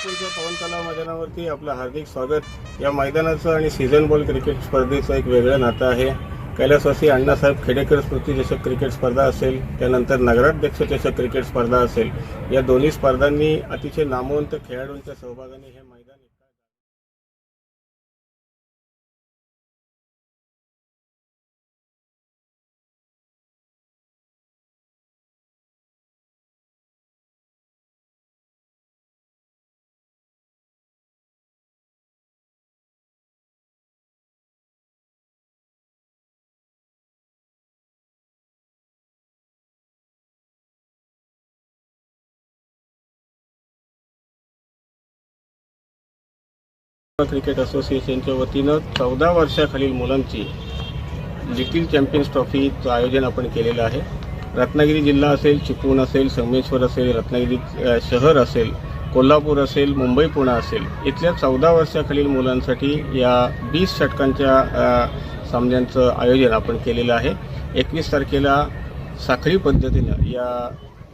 चिपळूणच्या पवन कला मैदानावरती आपलं हार्दिक स्वागत. या मैदानाचं आणि सीझन बॉल क्रिकेट स्पर्धेचं एक वेगळं नातं आहे. कैलासवासी अण्णासाहेब खेडेकर स्मृती चषक क्रिकेट स्पर्धा असेल त्यानंतर नगराध्यक्ष चषक क्रिकेट स्पर्धा असेल. या दोन्ही स्पर्धांनी अतिशय नामवंत खेळाडूंच्या सहभागाने हे मैदान क्रिकेट असोसिएशनच्या वतीनं चौदा वर्षाखालील मुलांची लिटिल चॅम्पियन्स ट्रॉफीचं आयोजन आपण केलेलं आहे. रत्नागिरी जिल्हा असेल चिपळूण असेल संगमेश्वर असेल रत्नागिरी शहर असेल कोल्हापूर असेल मुंबई पुणे असेल. इथल्या चौदा वर्षाखालील मुलांसाठी या वीस षटकांच्या सामन्यांचं आयोजन आपण केलेलं आहे. एकवीस तारखेला साखळी पद्धतीनं या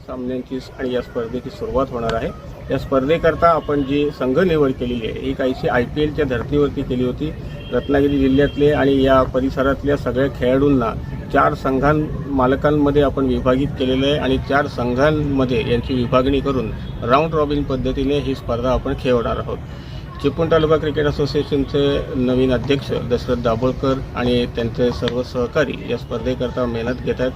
सामन्यांची आणि या स्पर्धेची सुरुवात होणार आहे. या स्पर्धेकरता आपण जी संघ निवड केलेली आहे ही काहीशी आय पी एलच्या धर्तीवरती केली होती रत्नागिरी जिल्ह्यातले आणि या परिसरातल्या सगळ्या खेळाडूंना चार संघां मालकांमध्ये आपण विभागित केलेलं आहे आणि चार संघांमध्ये यांची विभागणी करून राऊंड रॉबिन पद्धतीने ही स्पर्धा आपण खेळवणार आहोत. चिपळूण तालुका क्रिकेट असोसिएशनचे नवीन अध्यक्ष दशरथ दाभोळकर आणि त्यांचे सर्व सहकारी या स्पर्धेकरता मेहनत घेत आहेत.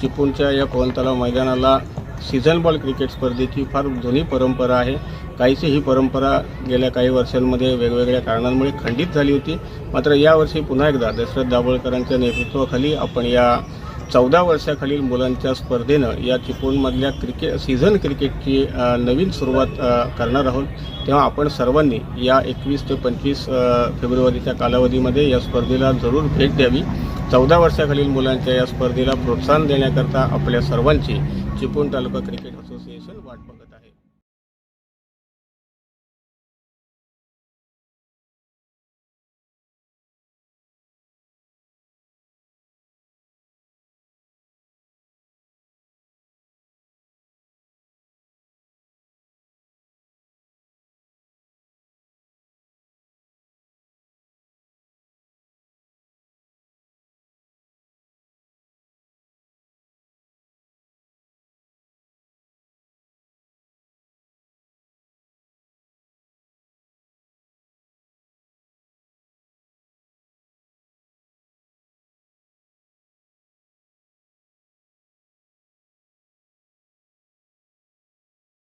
चिपळूणच्या या कोणताला मैदानाला सीझन बॉल क्रिकेट स्पर्धेची फार जुनी परंपरा आहे. काहीशी ही परंपरा गेल्या काही वर्षांमध्ये वेगवेगळ्या कारणांमुळे खंडित झाली होती. मात्र यावर्षी पुन्हा एकदा दशरथ दाभोळकरांच्या नेतृत्वाखाली आपण या चौदा वर्षाखालील मुलांच्या स्पर्धेनं या चिपळूणमधल्या क्रिकेट सीझन क्रिकेटची नवीन सुरुवात करणार आहोत. तेव्हा आपण सर्वांनी या एकवीस ते पंचवीस फेब्रुवारीच्या कालावधीमध्ये या स्पर्धेला जरूर भेट द्यावी. चौदा वर्षाखालील मुलांच्या या स्पर्धेला प्रोत्साहन देण्याकरता आपल्या सर्वांची चिपळूण तालुका क्रिकेट असोसिएशन वाट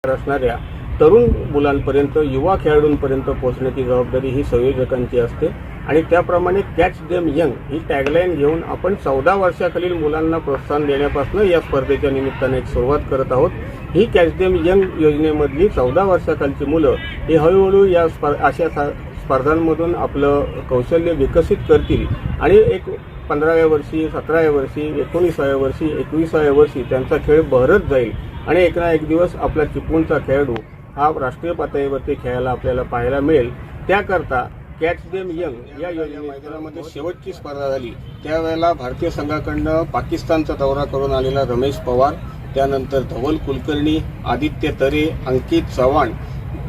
असणाऱ्या तरुण मुलांपर्यंत युवा खेळाडूंपर्यंत पोहोचण्याची जबाबदारी ही संयोजकांची असते. आणि त्याप्रमाणे कॅच देम यंग ही टॅगलाईन घेऊन आपण चौदा वर्षाखालील मुलांना प्रोत्साहन देण्यापासून या स्पर्धेच्या निमित्ताने एक सुरुवात करत आहोत. ही कॅच देम यंग योजनेमधली चौदा वर्षाखालची मुलं ही हळूहळू या स्पर अशा स्पर्धांमधून आपलं कौशल्य विकसित करतील. आणि एक पंधराव्या वर्षी सतराव्या वर्षी एकोणीसाव्या वर्षी एकविसाव्या वर्षी त्यांचा खेळ बहरत जाईल. आणि एक ना एक दिवस आपला चिपळूणचा खेळाडू हा राष्ट्रीय पातळीवरती खेळायला आपल्याला पाहायला मिळेल. त्याकरता कॅच देम यंग या योजने मैदानामध्ये शेवटची स्पर्धा झाली. त्यावेळेला भारतीय संघाकडनं पाकिस्तानचा दौरा करून आलेला रमेश पवार त्यानंतर धवल कुलकर्णी आदित्य तरे अंकित चव्हाण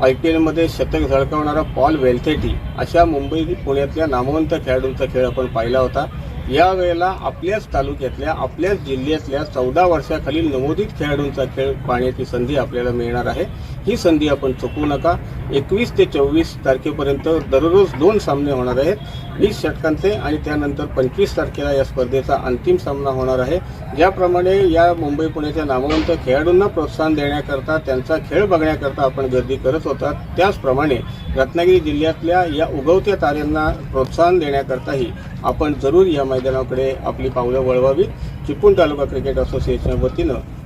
आय पी एलमध्ये शतक झळकावणारा पॉल वेलथेटी अशा मुंबई पुण्यातल्या नामवंत खेळाडूंचा खेळ आपण पाहिला होता. यावेळेला आपल्याच तालुक्यातल्या आपल्याच जिल्ह्यातल्या चौदा वर्षाखालील नवोदित खेळाडूंचा खेळ पाहण्याची संधी आपल्याला मिळणार आहे. ही संधी आपण चुकवू नका. एकवीस ते चोवीस तारखेपर्यंत दररोज दोन सामने होणार आहेत. वीस षटकांचे आणि त्यानंतर पंचवीस तारखेला या स्पर्धेचा अंतिम सामना होणार आहे. ज्याप्रमाणे या मुंबई पुण्याच्या नामवंत खेळाडूंना प्रोत्साहन देण्याकरता त्यांचा खेळ बघण्याकरता आपण गर्दी करत होता त्याचप्रमाणे रत्नागिरी जिल्ह्यातल्या या उगवत्या ताऱ्यांना प्रोत्साहन देण्याकरताही आपण जरूर या मैदानाकडे आपली पावलं वळवावीत. चिपळूण तालुका क्रिकेट असोसिएशनच्या वतीनं